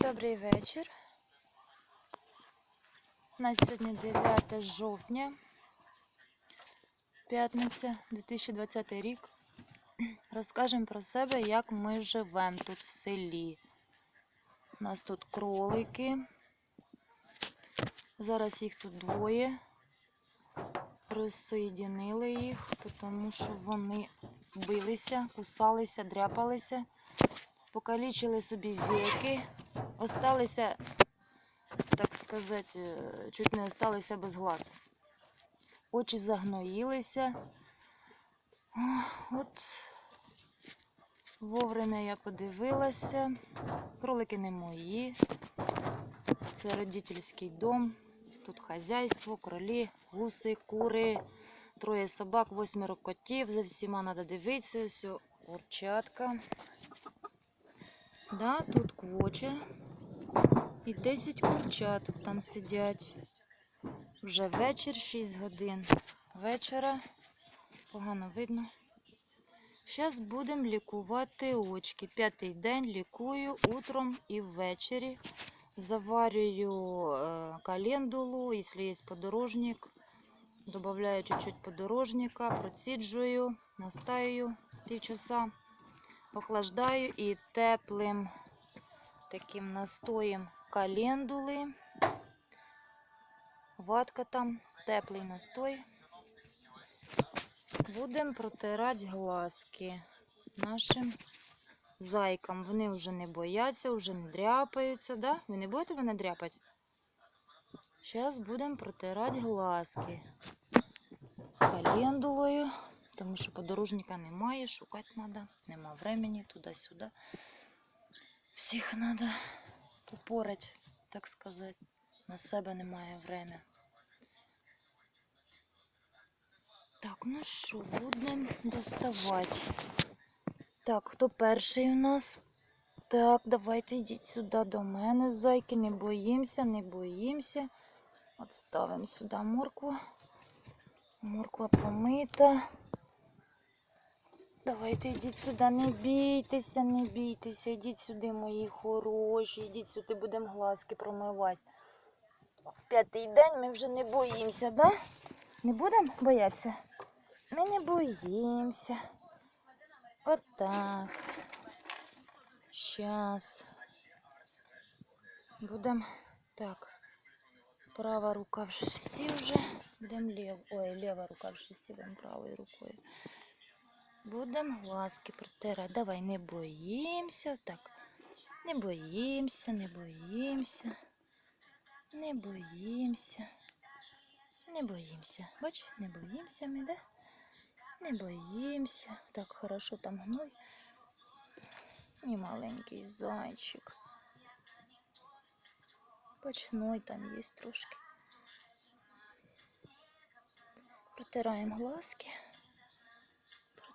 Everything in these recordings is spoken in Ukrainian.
Добрий вечір. У нас сьогодні 9 жовтня, п'ятниця, 2020 рік. Розкажемо про себе, як ми живемо тут в селі. У нас тут кролики. Зараз їх тут двоє. Розсоєдінили їх, тому що вони билися, кусалися, дряпалися, покалічили собі віки, осталися, так сказати, е, чуть не осталися без глаз. Очі загноїлися. От вовремя я подивилася. Кролики не мої. Це родительський дом. Тут хазяйство, кролі, гуси, кури, троє собак, восьмеро котів. За всіма треба дивитися. Все, курчатка. Да, тут квоче. І 10 курчат там сидять. Вже вечір, 6 годин вечора. Погано видно. Зараз будемо лікувати очки. П'ятий день лікую утром і ввечері. Заварюю э, календулу, если есть подорожник. Добавляю чуть-чуть подорожника, проціджую, настаю півчаса, охлаждаю і теплим таким настоєм календули. Ватка там, теплий настой. Будемо протирати глазки нашим зайкам. Вони вже не бояться, вже не дряпаються, да? Ви не будете мене дряпати? Зараз будемо протирати глазки календулою, тому що подорожника немає, шукати треба, нема времени туди-сюди. Всіх треба попорати, так сказати. На себе немає времени. Так, ну що, будемо доставати. Так, хто перший у нас? Так, давайте йдіть сюди до мене, зайки. Не боїмося, не боїмося. От ставимо сюди моркву. Морква помита. Давайте йдіть сюди, не бійтеся, не бійтеся. Йдіть сюди, мої хороші. Йдіть сюди, будемо глазки промивати. П'ятий день ми вже не боїмося, да? Не будемо боятися? Ми не боїмося. От так. Щас. Будем так. Права рука в шерсті вже. Будем лев. Ой, лева рука в шерсті, будем правою рукою. Будем глазки протирати. Давай, не боїмося. Так. Не боїмося, не боїмося. Не боїмося. Не боїмося. Бач, не боїмося ми, да? Не боїмося. Так, хорошо там гной. Мій маленький зайчик. Почной там є трошки. Протираємо глазки.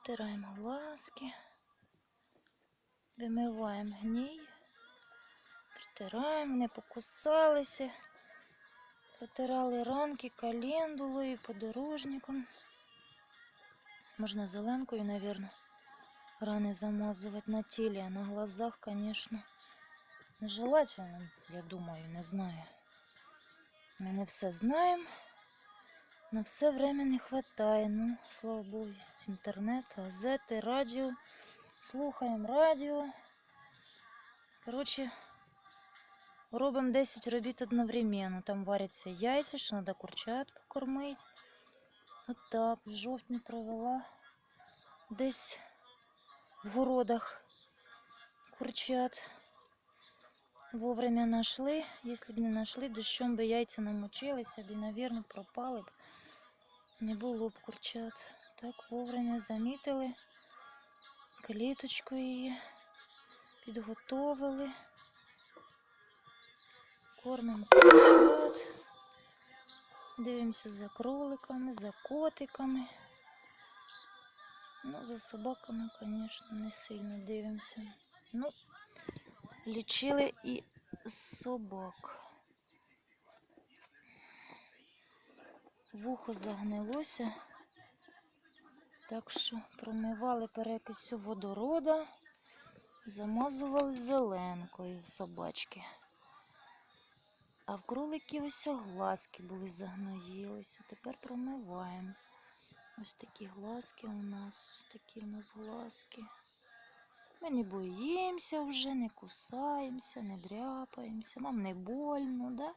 Протираємо глазки. Вимиваємо гній. Протираємо, не покусалися. Протирали ранки календулою, подорожником. Можна зеленкою, наверное, раны замазывать на теле, а на глазах, конечно, нежелательно, я думаю, не знаю. Ми не все знаємо, на все время не хватає. Ну, слава Богу, є інтернет, газети, радіо. Слухаємо радіо. Коротше, робимо 10 робіт одновременно. Там варяться яйця, що треба курчат покормити. От так, в жовтні провела десь в городах курчат. Вовремя нашли. Якщо б не знайшли, дощом би яйця намочилися б і, мабуть, пропали б. Не було б курчат. Так, вовремя замітили. Кліточку її підготовили. Кормимо курчат. Дивимося за кроликами, за котиками. Ну, за собаками, звісно, не сильно дивимося. Ну, лічили і собак. Вухо загнилося. Так що промивали перекисю водорода. Замазували зеленкою собачки. А в кроликів ось глазки були загноїлися. Тепер промиваємо. Ось такі глазки у нас, такі у нас глазки. Ми не боїмося вже, не кусаємося, не дряпаємося, нам не больно, да?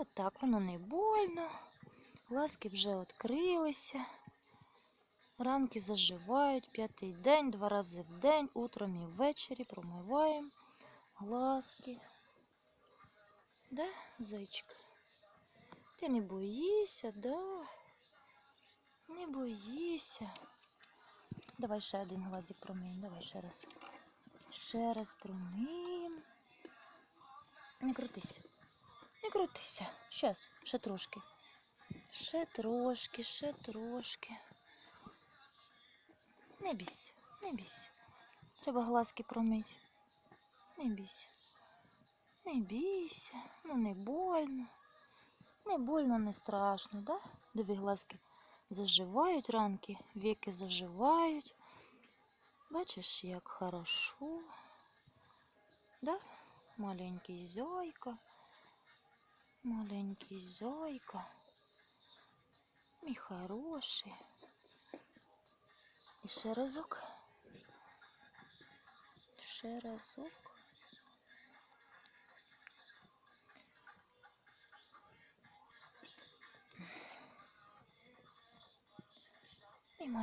Отак воно не больно. Глазки вже відкрилися. Ранки заживають, п'ятий день, два рази в день, утром і ввечері промиваємо глазки. Да, зайчик? Ти не боїшся, да? Не боїшся. Давай ще один глазик промиємо, давай ще раз. Ще раз промиємо. Не крутися. Крутися. Щас, ще трошки. Ще трошки, ще трошки. Не бійся, не бійся. Треба глазки промити. Не бійся. Не бійся. Ну не больно. Не больно, не страшно, да? Диви, глазки заживають ранки, віки заживають. Бачиш, як хорошо. Да? Маленький зойка. Маленький зойка. Мій хороший. І ще разок. Ще разок. І маленький.